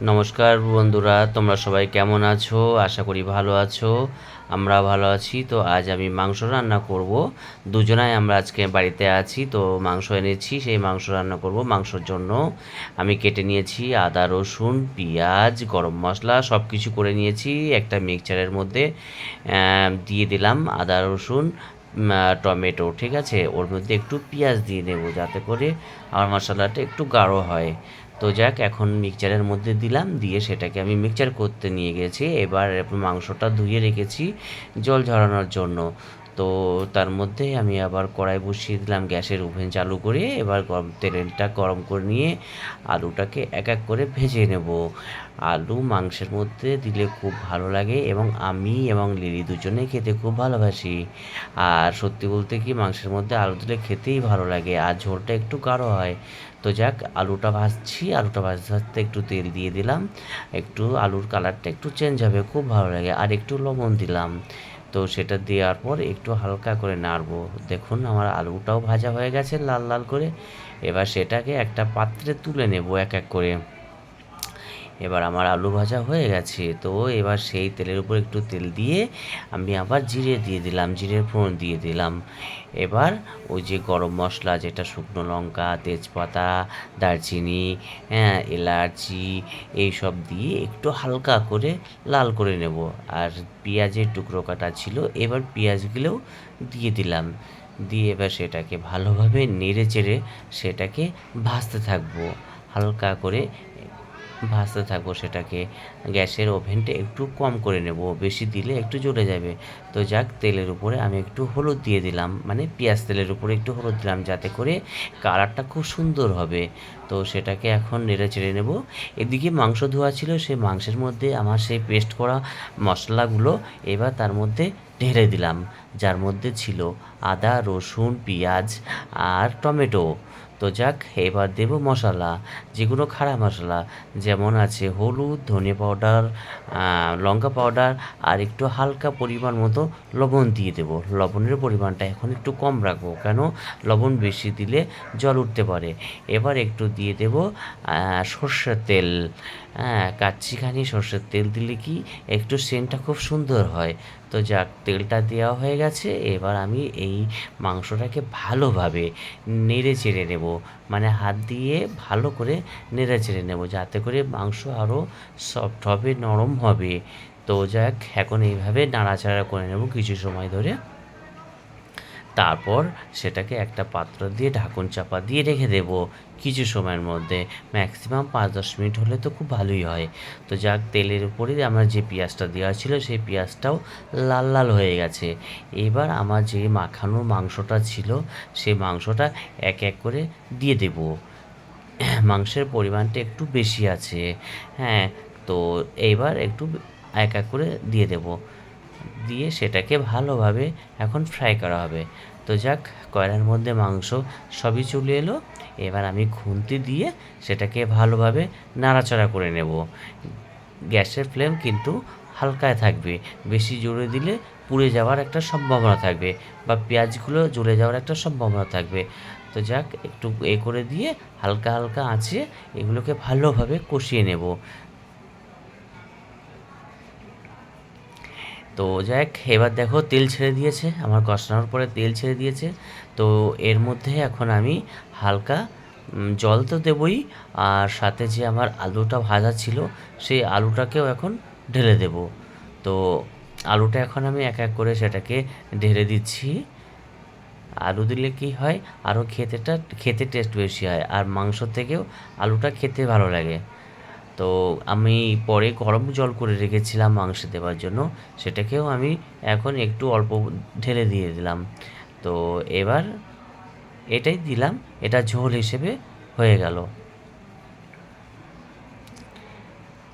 নমস্কার বন্ধুরা, তোমরা সবাই কেমন আছো? আশা করি ভালো আছো। আমরা ভালো আছি, তো আজ আমি মাংস রান্না করব। দুজনাই আমরা আজকে বাড়িতে আছি, তো মাংস এনেছি, সেই মাংস রান্না করব মাংসর জন্য। আমি কেটে নিয়েছি আদা, রসুন, পেঁয়াজ, গরম মশলা সব কিছু করে নিয়েছি। একটা মিক্সচারের মধ্যে দিয়ে দিলাম আদা, রসুন টমেটো, ঠিক আছে? ওর মধ্যে একটু পেঁয়াজ দিয়ে দেবো যাতে করে আমার মশলাটা একটু গাঢ় হয়। তো যাক, এখন মিক্সচারের মধ্যে দিলাম, দিয়ে সেটাকে আমি মিক্সচার করতে নিয়ে গেছি। এবার মাংসটা ধুয়ে রেখেছি জল ঝরানোর জন্য। তো তার মধ্যে আমি আবার কড়াই বসিয়ে দিলাম গ্যাসের ওভেন চালু করে। এবার গরম তেলটা গরম করে নিয়ে আলুটাকে এক এক করে ভেজে নেব। আলু মাংসের মধ্যে দিলে খুব ভালো লাগে এবং আমি এবং লিলি দুজনেই খেতে খুব ভালোবাসি। আর সত্যি বলতে কি মাংসের মধ্যে আলু দিলে খেতেই ভালো লাগে আর ঝোলটা একটু গাঢ় হয়। তো যাক, আলুটা ভাজছি। আলুটা ভাজতে ভাজতে একটু তেল দিয়ে দিলাম। একটু আলুর কালারটা একটু চেঞ্জ হবে, খুব ভালো লাগে। আর একটু লবণ দিলাম। তো সেটা দেওয়ার পর একটু হালকা করে নাড়বো। দেখুন আমার আলুটাও ভাজা হয়ে গেছে লাল লাল করে। এবার সেটাকে একটা পাত্রে তুলে নেব এক এক করে। এবার আমার আলু ভাজা হয়ে গেছে, তো এবার সেই তেলের উপর একটু তেল দিয়ে আমি আবার জিরে দিয়ে দিলাম, জিরের ফোড়ন দিয়ে দিলাম। এবার ওই যে গরম মশলা, যেটা শুকনো লঙ্কা, তেজপাতা, দারচিনি হ্যাঁ এলাচি, এইসব দিয়ে একটু হালকা করে লাল করে নেব। আর পেঁয়াজের টুকরো কাটা ছিল, এবার পেঁয়াজগুলোও দিয়ে দিলাম। দিয়ে এবার সেটাকে ভালোভাবে নেড়ে চেড়ে সেটাকে ভাজতে থাকব। হালকা করে ভাজতে থাকব সেটাকে। গ্যাসের ওভেনটা একটু কম করে নেব, বেশি দিলে একটু জ্বলে যাবে। তো যাক, তেলের উপরে আমি একটু হলুদ দিয়ে দিলাম মানে পেঁয়াজ তেলের উপরে একটু হলুদ দিলাম যাতে করে কালারটা খুব সুন্দর হবে। তো সেটাকে এখন নেড়ে চেড়ে নেব। এদিকে মাংস ধোয়া ছিল, সেই মাংসের মধ্যে আমার সেই পেস্ট করা মশলাগুলো এবার তার মধ্যে ঢেলে দিলাম, যার মধ্যে ছিল আদা, রসুন, পেঁয়াজ আর টমেটো। তো যাক, এবার দেব মশলা, যেগুলো খাড়া মশলা, যেমন আছে হলুদ, ধনে পাউডার লঙ্কা পাউডার, আর একটু হালকা পরিমাণ মতো লবণ দিয়ে দেব। লবণের পরিমাণটা এখন একটু কম রাখব, কেন? লবণ বেশি দিলে জল উঠতে পারে। এবার একটু দিয়ে দেব সর্ষের তেল। হ্যাঁ কাচ্চিখানি সর্ষের তেল দিলে কি একটু সেন্টটা খুব সুন্দর হয়। তো যাক, তেলটা দেওয়া হয়ে গেছে। এবার আমি এই মাংসটাকে ভালোভাবে নেড়ে চেড়ে নেব। মানে হাত দিয়ে ভালো করে নেড়ে চেড়ে নেব, যাতে করে মাংস আরও সফট হবে, নরম হবে। তো যাক, এখন এইভাবে নাড়াচাড়া করে নেব কিছু সময় ধরে। তারপর সেটাকে একটা পাত্র দিয়ে ঢাকন চাপা দিয়ে রেখে দেব কিছু সময়ের মধ্যে। ম্যাক্সিমাম পাঁচ দশ মিনিট হলে তো খুব ভালোই হয়। তো যাক, তেলের উপরে আমার যে পেঁয়াজটা দেওয়া ছিল সেই পেঁয়াজটাও লাল লাল হয়ে গেছে। এবার আমার যে মাখানো মাংসটা ছিল সেই মাংসটা এক এক করে দিয়ে দেব। মাংসের পরিমাণটা একটু বেশি আছে। হ্যাঁ তো এইবার একটু এক এক করে দিয়ে দেব। দিয়ে সেটাকে ভালোভাবে এখন ফ্রাই করা হবে। তো যাক, কয়লার মধ্যে মাংস সবই চলে এলো। এবার আমি খুন্তি দিয়ে সেটাকে ভালোভাবে নাড়াচাড়া করে নেব। গ্যাসের ফ্লেম কিন্তু হালকায় থাকবে। বেশি জোরে দিলে পুড়ে যাওয়ার একটা সম্ভাবনা থাকবে বা পেঁয়াজগুলো জ্বলে যাওয়ার একটা সম্ভাবনা থাকবে। তো যাক, একটু এ করে দিয়ে হালকা হালকা আঁচে এগুলোকে ভালোভাবে কষিয়ে নেব। তো যাক, এবার দেখো তেল ছেড়ে দিয়েছে, আমার কষানোর পরে তেল ছেড়ে দিয়েছে। তো এর মধ্যে এখন আমি হালকা জল তো দেবই, আর সাথে যে আমার আলুটা ভাজা ছিল, সেই আলুটাকেও এখন ঢেলে দেব। তো আলুটা এখন আমি এক এক করে সেটাকে ঢেলে দিচ্ছি। আলু দিলে কি হয় আরও খেতেটা, খেতে টেস্ট বেশি হয়, আর মাংস থেকেও আলুটা খেতে ভালো লাগে। তো আমি পরে গরম জল করে রেখেছিলাম মাংসে দেওয়ার জন্য। সেটাকেও আমি এখন একটু অল্প ঢেলে দিয়ে দিলাম। তো এবার এটাই দিলাম। এটা ঝোল হিসেবে হয়ে গেল।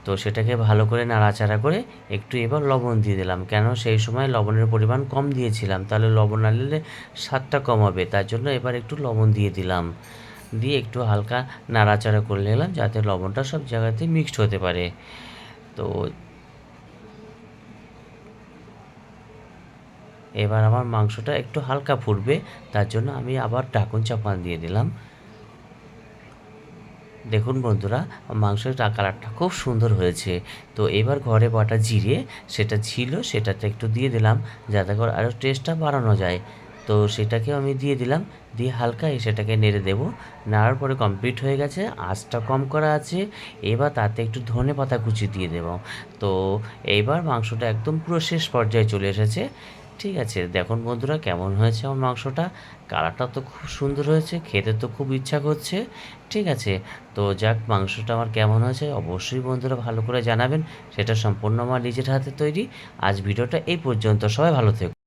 তো সেটাকে ভালো করে নাড়াচাড়া করে একটু এবার লবণ দিয়ে দিলাম। কেন সেই সময় লবণের পরিমাণ কম দিয়েছিলাম। তাহলে লবণ দিলে স্বাদটা কম হবে। তার জন্য এবার একটু লবণ দিয়ে দিলাম। দিয়ে একটু হালকা নাড়াচাড়া করে নিলাম যাতে লবণটা সব জায়গাতে মিক্সড হতে পারে। তো এবার আমার মাংসটা একটু হালকা ফুটবে, তার জন্য আমি আবার ঢাকন চাপান দিয়ে দিলাম। দেখুন বন্ধুরা, মাংসের কালারটা খুব সুন্দর হয়েছে। তো এবার ঘরে বাটা জিরে, সেটা ছিল, সেটাতে একটু দিয়ে দিলাম যাতে করে আরও টেস্টটা বাড়ানো যায়। তো সেটাকে আমি দিয়ে দিলাম। দিয়ে হালকা সেটাকে নেড়ে দেবো নাড়ার পরে কমপ্লিট হয়ে গেছে, আঁচটা কম করা আছে, এবার তাতে একটু ধনে পাতা কুচি দিয়ে দেবো। তো এইবার মাংসটা একদম পুরো শেষ পর্যায়ে চলে এসেছে। ঠিক আছে, দেখুন বন্ধুরা কেমন হয়েছে আমার মাংসটা। কালারটা তো খুব সুন্দর হয়েছে, খেতে তো খুব ইচ্ছা করছে। ঠিক আছে, তো যাক, মাংসটা আমার কেমন হয়েছে অবশ্যই বন্ধুরা ভালো করে জানাবেন। সেটা সম্পূর্ণ আমার নিজের হাতে তৈরি। আজ ভিডিওটা এই পর্যন্ত, সবাই ভালো থেকো।